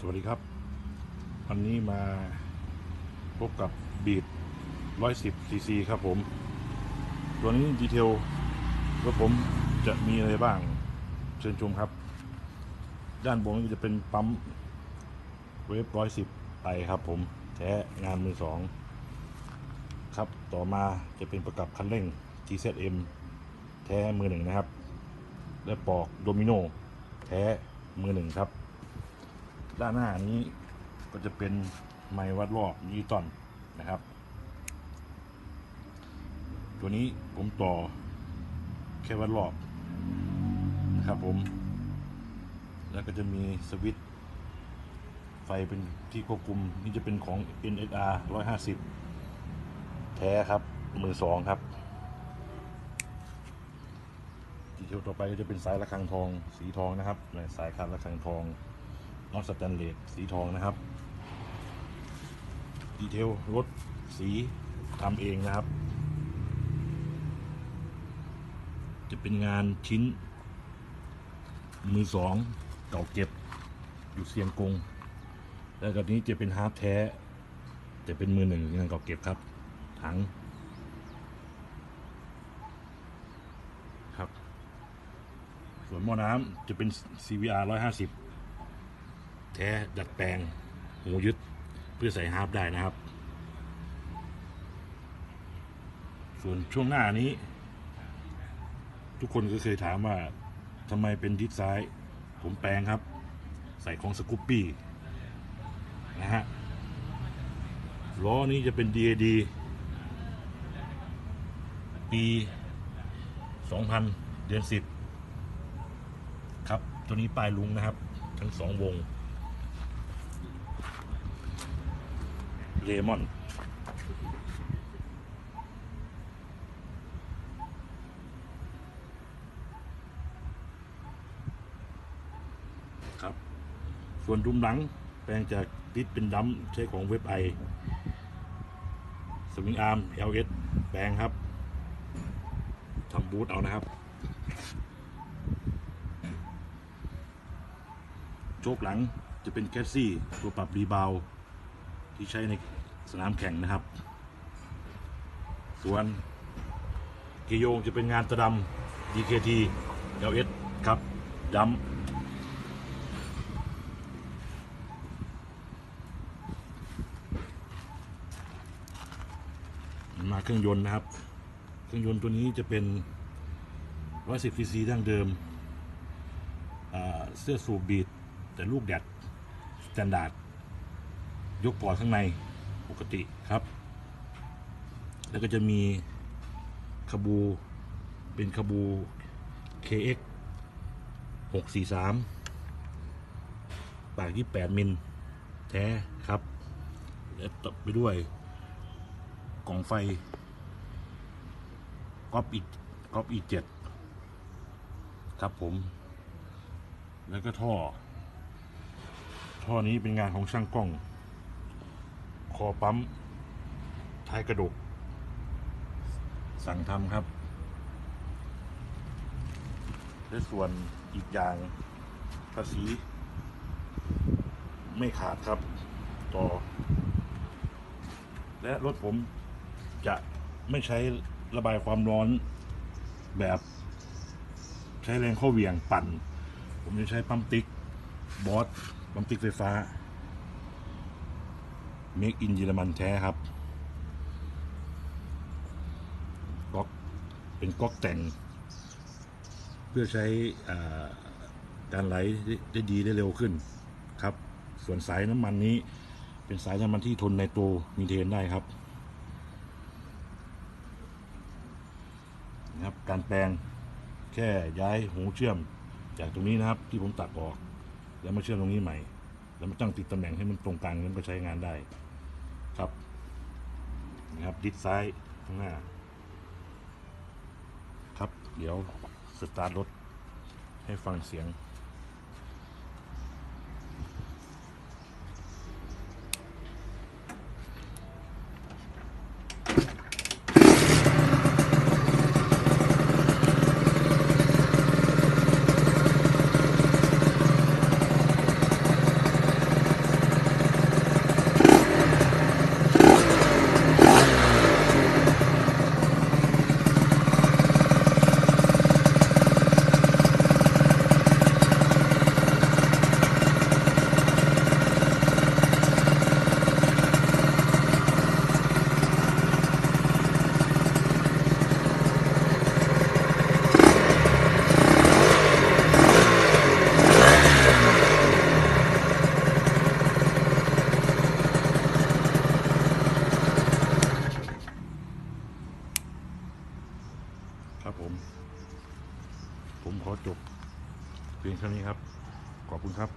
สวัสดีครับ วันนี้มาพบกับบีด110 cc ครับผม ตัวนี้ดีเทลรถผมจะมีอะไรบ้าง เชิญชมครับ ด้านบนก็จะเป็นปั๊มเวฟ110ไอครับผมแท้งานมือสองครับต่อมาจะเป็นประกับคันเร่ง GZM แท้มือหนึ่งนะครับ และปอกโดมิโนแท้มือหนึ่งครับ ด้านหน้านี้ก็จะเป็นไม้วัดรอบนิวตันนะครับ ตัวนี้ผมต่อแค่วัดรอบนะครับผม แล้วก็จะมีสวิตช์ไฟเป็นที่ควบคุมนี่จะเป็นของ NSR 150 แท้ครับ มือสองครับดีเทลต่อไปก็จะเป็นสายระฆังทองสีทองนะครับสายคันระฆังทอง นอตสแตนเลสสีทองนะครับ ดีเทลรถสีทำเองนะครับ จะเป็นงานชิ้น มือสองเก่าเก็บ อยู่เซียงกง แล้วก็นี้จะเป็นฮาร์ปแท้ แต่เป็นมือหนึ่งงานเก่าเก็บครับ ถังครับ ส่วนหม้อน้ำจะเป็น CVR 150 แท้ดัดแปลงหูยึดเพื่อใส่ฮาร์ปได้นะครับ ส่วนช่วงหน้านี้ ทุกคนก็เคยถามว่าทำไมเป็นดิสซ้าย ผมแปลงครับ ใส่ของสกูปปี้นะฮะล้อนี้จะเป็น DAD ปี 2000 เดือน 10 ครับ ตัวนี้ปลายลุงนะครับ ทั้งสองวง เลมอนครับ ส่วนดุมหลังแปลงจากดิสเป็นดัมใช้ของเว็บไอสวิงอาร์ม LS แปลงครับทำบูทเอานะครับโชคหลังจะเป็นแคสซี่ตัวปรับรีบาวที่ใช้ใน สนามแข่งนะครับ ส่วนกยโยงจะเป็นงานตะดำ DKT LS ครับดำมาเครื่องยนต์นะครับ เครื่องยนต์ตัวนี้จะเป็น110 cc ดั้งเดิม เสื้อสูบบีดแต่ลูกแดดสแตนดาร์ดยกปอดข้างใน กติครับ แล้วก็จะมีขบูเป็นขบู KX 643 ปาก 28 มิลแท้ครับและต่อไปด้วย กล่องไฟก๊อปอีกก๊อปอีเจ็ดครับผม แล้วก็ท่อ ท่อนี้เป็นงานของช่างกล้อง คอปั๊ม ท้ายกระดูก สั่งทำครับ และส่วนอีกอย่างภาษีไม่ขาดครับ ต่อ และรถผมจะไม่ใช้ระบายความร้อนแบบใช้แรงข้าเหวี่ยงปั่น ผมจะใช้ปั๊มติ๊ก บอสปั๊มติ๊กไฟฟ้า เมคอินเยอรมันแท้ครับก๊อกเป็นก๊อกแต่ง เพื่อใช้อ่าการไหลได้ดีได้เร็วขึ้นครับ ส่วนสายน้ำมันนี้ เป็นสายน้ำมันที่ทนในโตรมีเทนได้ครับนะครับ การแปลงแค่ย้ายหูเชื่อมจากตรงนี้นะครับ ที่ผมตัดออก แล้วมาเชื่อมตรงนี้ใหม่ แล้วมาตั้งติดตำแหน่งให้มันตรงกลางนั้นก็ใช้งานได้ ครับนะครับดิสซ้ายข้างหน้า ครับ เดี๋ยวสตาร์ทรถให้ฟังเสียง ขอจบเพียงเท่านี้ครับ ขอบคุณครับ